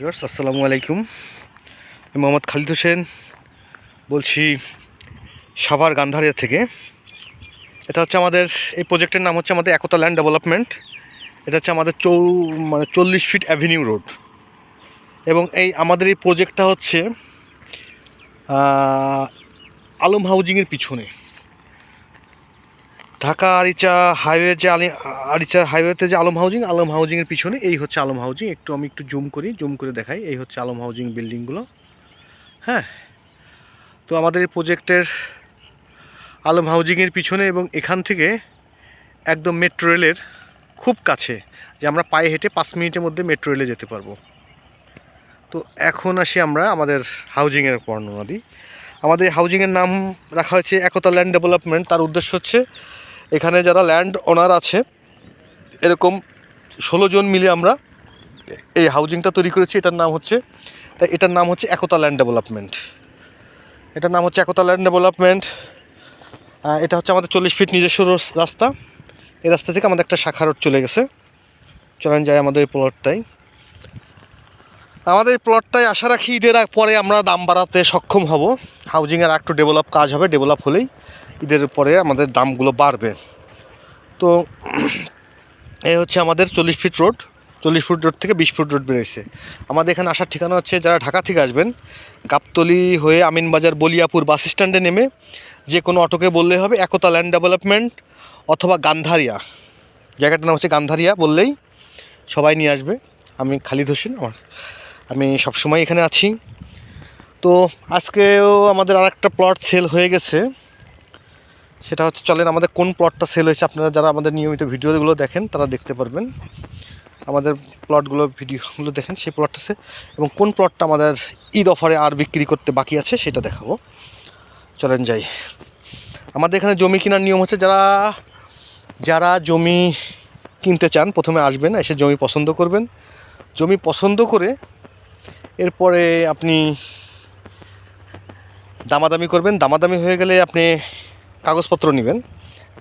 Viewers, আসসালামু আলাইকুম। আমি মোহাম্মদ খালিদ হোসেন বলছি সাভার গান্ধারিয়া থেকে। এটা হচ্ছে আমাদের, এই প্রজেক্টের নাম হচ্ছে আমাদের একতা ল্যান্ড ডেভেলপমেন্ট। এটা হচ্ছে আমাদের চৌ মানে চল্লিশ ফিট অ্যাভিনিউ রোড। এবং এই আমাদের এই প্রজেক্টটা হচ্ছে আলম হাউজিংয়ের পিছনে। ঢাকা আরিচা হাইওয়ে যে আলি আরিচা হাইওয়েতে যে আলম হাউজিং, আলম হাউজিংয়ের পিছনে, এই হচ্ছে আলম হাউজিং। একটু আমি একটু জুম করি, জুম করে দেখাই। এই হচ্ছে আলম হাউজিং বিল্ডিংগুলো। হ্যাঁ? তো আমাদের এই প্রজেক্টের আলম হাউজিংয়ের পিছনে এবং এখান থেকে একদম মেট্রো রেলের খুব কাছে, যে আমরা পায়ে হেঁটে পাঁচ মিনিটের মধ্যে মেট্রো রেলে যেতে পারব। তো এখন আসি আমরা আমাদের হাউজিংয়ের বর্ণনা দিই। আমাদের হাউজিংয়ের নাম রাখা হয়েছে একতা ল্যান্ড ডেভেলপমেন্ট। তার উদ্দেশ্য হচ্ছে এখানে যারা ল্যান্ড ওনার আছে, এরকম ষোলো জন মিলে আমরা এই হাউজিংটা তৈরি করেছি। এটার নাম হচ্ছে তাই এটার নাম হচ্ছে একতা ল্যান্ড ডেভেলপমেন্ট এটার নাম হচ্ছে একতা ল্যান্ড ডেভেলপমেন্ট এটা হচ্ছে আমাদের চল্লিশ ফিট নিজস্ব রাস্তা। এই রাস্তা থেকে আমাদের একটা শাখা রোড চলে গেছে। চলেন যাই আমাদের এই প্লটটাই আমাদের এই প্লটটায় আশা রাখি ঈদের পরে আমরা দাম বাড়াতে সক্ষম হব। হাউজিংয়ের একটু ডেভেলপ কাজ হবে ডেভেলপ হলেই। ঈদের পরে আমাদের দামগুলো বাড়বে। তো এই হচ্ছে আমাদের চল্লিশ ফিট রোড। চল্লিশ ফুট রোড থেকে বিশ ফুট রোড বেড়েছে আমাদের এখানে আসার ঠিকানা হচ্ছে যারা ঢাকা থেকে আসবেন, গাবতলি হয়ে আমিনবাজার বলিয়াপুর বাস স্ট্যান্ডে নেমে যে কোনো অটোকে বললে হবে একতা ল্যান্ড ডেভেলপমেন্ট অথবা গান্ধারিয়া। জায়গাটার নাম হচ্ছে গান্ধারিয়া বললেই সবাই নিয়ে আসবে। আমি খালিদ হোসেন, আমার আমি সবসময় এখানে আছি। তো আজকেও আমাদের আর একটা প্লট সেল হয়ে গেছে। সেটা হচ্ছে চলেন আমাদের কোন প্লটটা সেল হয়েছে, আপনারা যারা আমাদের নিয়মিত ভিডিওগুলো দেখেন, তারা দেখতে পারবেন। আমাদের প্লটগুলো ভিডিওগুলো দেখেন, সেই প্লটটা সে এবং কোন প্লটটা আমাদের ঈদ অফারে আর বিক্রি করতে বাকি আছে, সেটা দেখাবো। চলেন যাই। আমাদের এখানে জমি কেনার নিয়ম হচ্ছে, যারা যারা জমি কিনতে চান, প্রথমে আসবেন, এসে জমি পছন্দ করবেন। জমি পছন্দ করে এরপরে আপনি দামাদামি করবেন। দামাদামি হয়ে গেলে আপনি কাগজপত্র নেবেন।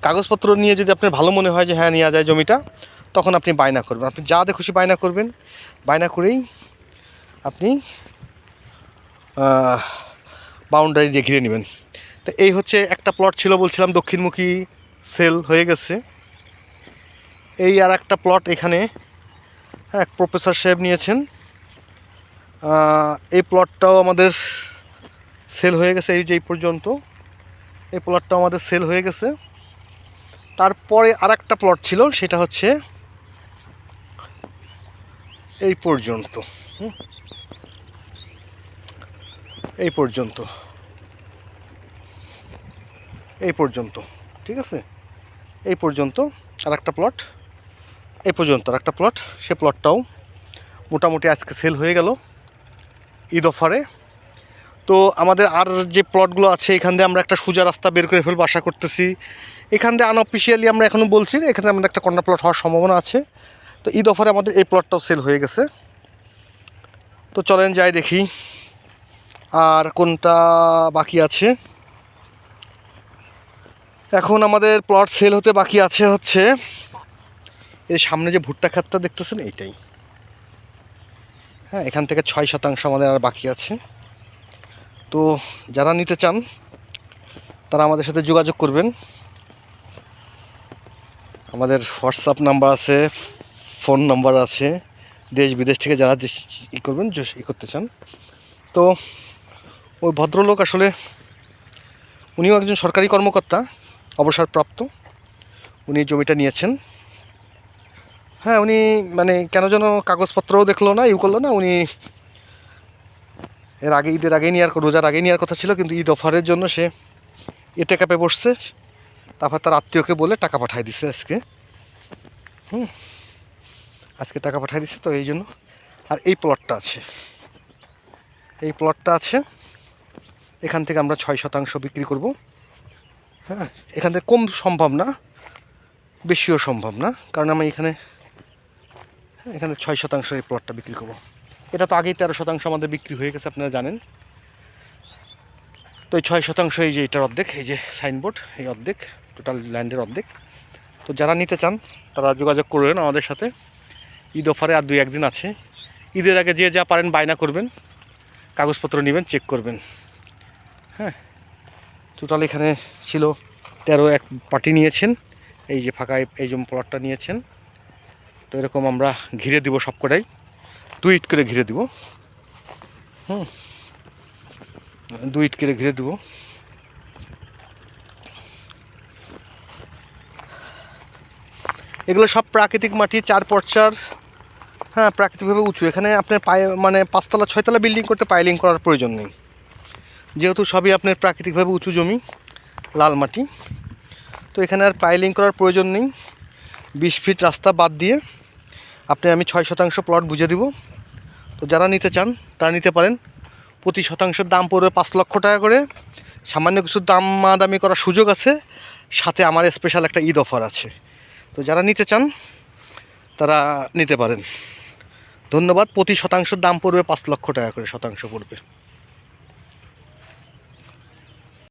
কাগজপত্র নিয়ে যদি আপনার ভালো মনে হয় যে হ্যাঁ নেওয়া যায় জমিটা, তখন আপনি বায়না করবেন। আপনি যা দেখে খুশি বায়না করবেন। বায়না করেই আপনি বাউন্ডারি দিয়ে ঘিরে নেবেন। তো এই হচ্ছে একটা প্লট ছিল বলছিলাম, দক্ষিণমুখী সেল হয়ে গেছে। এই আর একটা প্লট এখানে হ্যাঁ প্রফেসর সাহেব নিয়েছেন। এই প্লটটাও আমাদের সেল হয়ে গেছে এই যে এই পর্যন্ত। এই প্লটটা আমাদের সেল হয়ে গেছে। তারপরে আর একটা প্লট ছিল, সেটা হচ্ছে এই পর্যন্ত। এই পর্যন্ত। এই পর্যন্ত, ঠিক আছে? এই পর্যন্ত আর একটা প্লট এই পর্যন্ত আর একটা প্লট সে প্লটটাও মোটামুটি আজকে সেল হয়ে গেল ঈদ অফারে তো আমাদের আর যে প্লটগুলো আছে, এখান দিয়ে আমরা একটা সোজা রাস্তা বের করে ফেলব আশা করতেছি। এখান দিয়ে আনঅফিসিয়ালি আমরা এখনও বলছি এখানে আমাদের একটা কর্নার প্লট হওয়ার সম্ভাবনা আছে। তো ঈদ অফারে আমাদের এই প্লটটাও সেল হয়ে গেছে। তো চলেন যাই দেখি আর কোনটা বাকি আছে। এখন আমাদের প্লট সেল হতে বাকি আছে হচ্ছে, এই সামনে যে ভুট্টা খাতটা দেখতেছেন, এইটাই। হ্যাঁ এখান থেকে ছয় শতাংশ আমাদের আর বাকি আছে। তো যারা নিতে চান, তারা আমাদের সাথে যোগাযোগ করবেন। আমাদের হোয়াটসঅ্যাপ নাম্বার আছে, ফোন নাম্বার আছে। দেশ বিদেশ থেকে যারা ই করবেন ই করতে চান। তো ওই ভদ্রলোক আসলে, উনিও একজন সরকারি কর্মকর্তা, অবসরপ্রাপ্ত। উনি জমিটা নিয়েছেন। হ্যাঁ উনি মানে কেন যেন কাগজপত্রও দেখল না, ইউ করল না, উনি এর আগে ঈদের আগেই নেওয়ার রোজার আগেই নেওয়ার কথা ছিল কিন্তু ঈদ অফারের জন্য সে এতে কাপে বসছে। তারপর তার আত্মীয়কে বলে টাকা পাঠাই দিছে আজকে। হুম। আজকে টাকা পাঠাই দিচ্ছে তো এই জন্য। আর এই প্লটটা আছে। এই প্লটটা আছে এখান থেকে আমরা ছয় শতাংশ বিক্রি করব। হ্যাঁ এখান থেকে কম সম্ভব না বেশিও সম্ভব না কারণ আমি এখানে হ্যাঁ, এখানে ছয় শতাংশ এই প্লটটা বিক্রি করব। এটা তো আগেই তেরো শতাংশ আমাদের বিক্রি হয়ে গেছে, আপনারা জানেন। তো এই ছয় শতাংশ এই যে এটার অর্ধেক, এই যে সাইনবোর্ড, এই অর্ধেক, টোটাল ল্যান্ডের অর্ধেক। তো যারা নিতে চান, তারা যোগাযোগ করবেন আমাদের সাথে। ঈদ অফারে আর দুই একদিন আছে। ঈদের আগে যে যা পারেন বায়না করবেন, কাগজপত্র নেবেন, চেক করবেন। হ্যাঁ টোটাল এখানে ছিল তেরো এক পার্টি নিয়েছেন। এই যে ফাঁকা এই যে প্লটটা নিয়েছেন। তো এরকম আমরা ঘিরে দিব সবকটাই। দুই ইট করে ঘিরে দিব। হুম। দুই ইট করে ঘিরে দিব। এগুলো সব প্রাকৃতিক মাটি, চার পর্চার হ্যাঁ প্রাকৃতিকভাবে উঁচু। এখানে আপনার পায়ে মানে পাঁচতলা, ছয়তলা বিল্ডিং করতে পাইলিং করার প্রয়োজন নেই। যেহেতু সবই আপনার প্রাকৃতিকভাবে উঁচু জমি, লাল মাটি। তো এখানে আর পাইলিং করার প্রয়োজন নেই। বিশ ফিট রাস্তা বাদ দিয়ে আপনি আমি ছয় শতাংশ প্লট বুঝে দিব। তো যারা নিতে চান, তারা নিতে পারেন। প্রতি শতাংশের দাম পড়বে পাঁচ লক্ষ টাকা করে। সামান্য কিছু দাম দামি করার সুযোগ আছে। সাথে আমার স্পেশাল একটা ঈদ অফার আছে। তো যারা নিতে চান, তারা নিতে পারেন। ধন্যবাদ। প্রতি শতাংশের দাম পড়বে পাঁচ লক্ষ টাকা করে শতাংশ পড়বে।